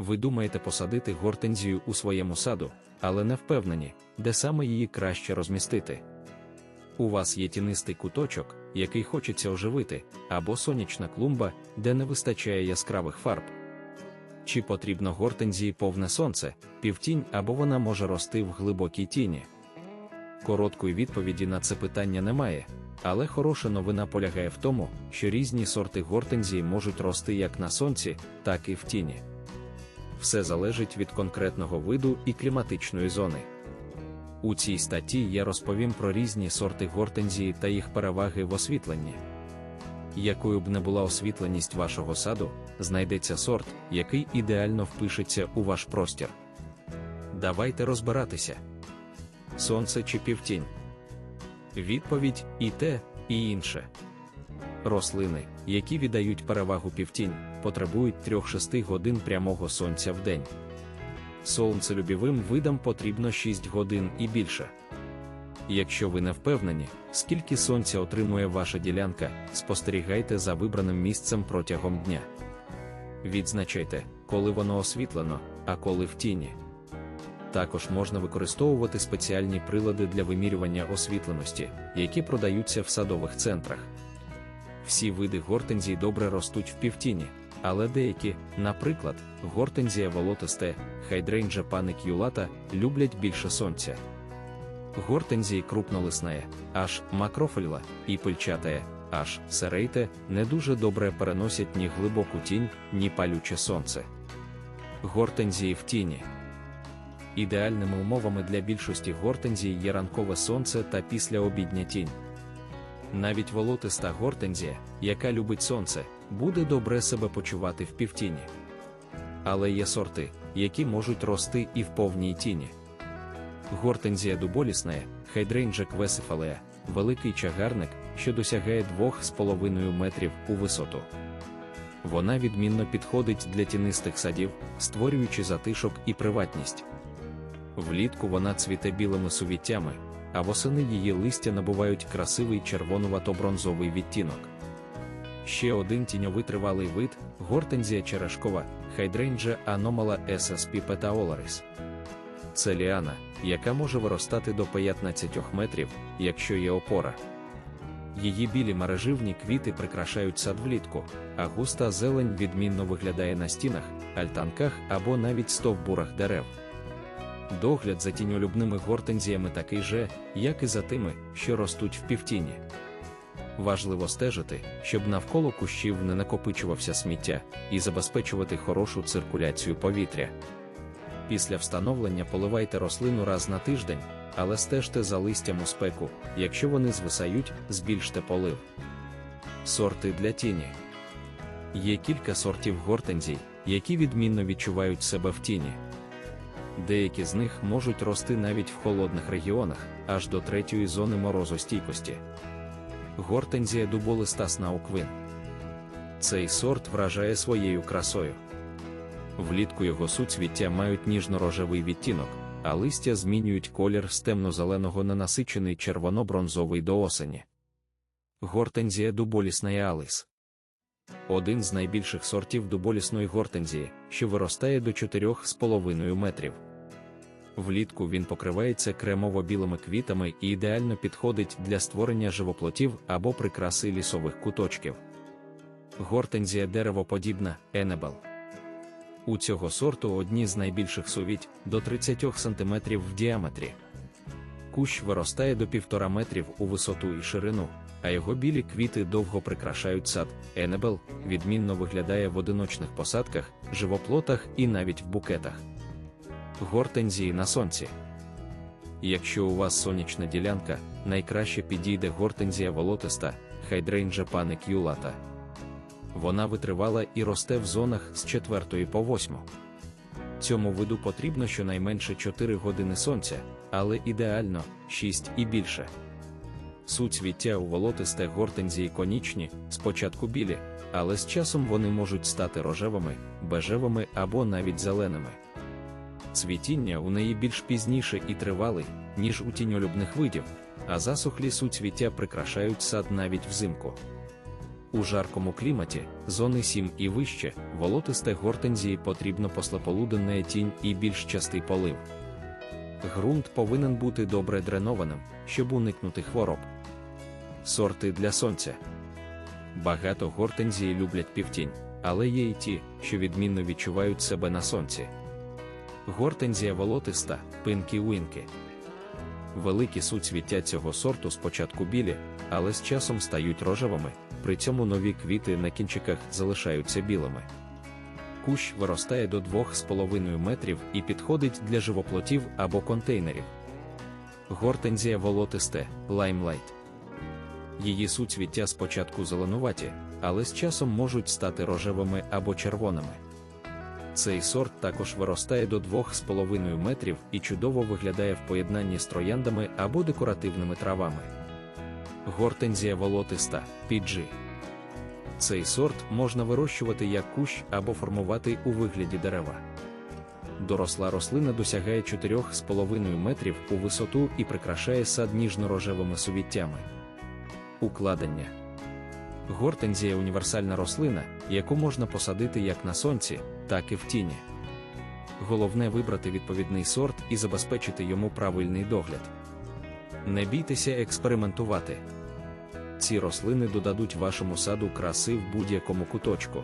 Ви думаєте посадити гортензію у своєму саду, але не впевнені, де саме її краще розмістити. У вас є тінистий куточок, який хочеться оживити, або сонячна клумба, де не вистачає яскравих фарб. Чи потрібно гортензії повне сонце, півтінь або вона може рости в глибокій тіні? Короткої відповіді на це питання немає, але хороша новина полягає в тому, що різні сорти гортензії можуть рости як на сонці, так і в тіні. Все залежить від конкретного виду і кліматичної зони. У цій статті я розповім про різні сорти гортензії та їх переваги в освітленні. Якою б не була освітленість вашого саду, знайдеться сорт, який ідеально впишеться у ваш простір. Давайте розбиратися. Сонце чи півтінь. Відповідь і те, і інше. Рослини, які віддають перевагу півтінь, потребують 3-6 годин прямого сонця в день. Сонцелюбівим видам потрібно 6 годин і більше. Якщо ви не впевнені, скільки сонця отримує ваша ділянка, спостерігайте за вибраним місцем протягом дня. Відзначайте, коли воно освітлено, а коли в тіні. Також можна використовувати спеціальні прилади для вимірювання освітленості, які продаються в садових центрах. Всі види гортензій добре ростуть в півтіні, але деякі, наприклад, гортензія волотисте, хайдрейнджа паникюлата, люблять більше сонця. Гортензії крупнолисне, аж макрофольла і пильчатає, аж серейте не дуже добре переносять ні глибоку тінь, ні палюче сонце. Гортензії в тіні. Ідеальними умовами для більшості гортензій є ранкове сонце та післяобідня тінь. Навіть волотиста гортензія, яка любить сонце, буде добре себе почувати в півтіні. Але є сорти, які можуть рости і в повній тіні. Гортензія дуболісна, хайдрейнджа квесифалея, великий чагарник, що досягає 2,5 метрів у висоту. Вона відмінно підходить для тінистих садів, створюючи затишок і приватність. Влітку вона цвіте білими сувіттями, а восени її листя набувають красивий червонувато-бронзовий відтінок. Ще один тіньовий тривалий вид гортензія черешкова, хайдрейнджа аномала SSP petaolaris. Це ліана, яка може виростати до 15 метрів, якщо є опора. Її білі мереживні квіти прикрашають сад влітку, а густа зелень відмінно виглядає на стінах, альтанках або навіть стовбурах дерев. Догляд за тіньолюбними гортензіями такий же, як і за тими, що ростуть в півтіні. Важливо стежити, щоб навколо кущів не накопичувався сміття і забезпечувати хорошу циркуляцію повітря. Після встановлення поливайте рослину раз на тиждень, але стежте за листям у спеку, якщо вони звисають, збільште полив. Сорти для тіні. Є кілька сортів гортензій, які відмінно відчувають себе в тіні. Деякі з них можуть рости навіть в холодних регіонах, аж до третьої зони морозостійкості. Гортензія дуболиста снауквин. Цей сорт вражає своєю красою. Влітку його суцвіття мають ніжно-рожевий відтінок, а листя змінюють колір з темно-зеленого на насичений червоно-бронзовий до осені. Гортензія дуболісної алис. Один з найбільших сортів дуболісної гортензії, що виростає до 4,5 метрів. Влітку він покривається кремово-білими квітами і ідеально підходить для створення живоплотів або прикраси лісових куточків. Гортензія деревоподібна енебел. У цього сорту одні з найбільших сувіть до 30 см в діаметрі. Кущ виростає до 1,5 метрів у висоту і ширину, а його білі квіти довго прикрашають сад. Енебел відмінно виглядає в одиночних посадках, живоплотах і навіть в букетах. Гортензії на сонці. Якщо у вас сонячна ділянка, найкраще підійде гортензія волотиста, хайдрейнджа паникюлата. Вона витривала і росте в зонах з 4 по 8. Цьому виду потрібно щонайменше 4 години сонця, але ідеально 6 і більше. Суцвіття у волотисте гортензії конічні, спочатку білі, але з часом вони можуть стати рожевими, бежевими або навіть зеленими. Цвітіння у неї більш пізніше і тривалий, ніж у тіньолюбних видів, а засухлі суцвіття прикрашають сад навіть взимку. У жаркому кліматі, зони 7 і вище, волотисте гортензії потрібно послеполуденна тінь і більш частий полив. Ґрунт повинен бути добре дренованим, щоб уникнути хвороб. Сорти для сонця. Багато гортензії люблять півтінь, але є й ті, що відмінно відчувають себе на сонці. Гортензія волотиста, пинки уінки. Великі суцвіття цього сорту спочатку білі, але з часом стають рожевими, при цьому нові квіти на кінчиках залишаються білими. Кущ виростає до 2,5 метрів і підходить для живоплотів або контейнерів. Гортензія волотисте, лаймлайт. Її суцвіття спочатку зеленуваті, але з часом можуть стати рожевими або червоними. Цей сорт також виростає до 2,5 метрів і чудово виглядає в поєднанні з трояндами або декоративними травами. Гортензія волотиста піджи. Цей сорт можна вирощувати як кущ або формувати у вигляді дерева. Доросла рослина досягає 4,5 метрів у висоту і прикрашає сад ніжно-рожевими сувіттями. Укладення Гортензія універсальна рослина, яку можна посадити як на сонці, так і в тіні. Головне вибрати відповідний сорт і забезпечити йому правильний догляд. Не бійтеся експериментувати. Ці рослини додадуть вашому саду краси в будь-якому куточку.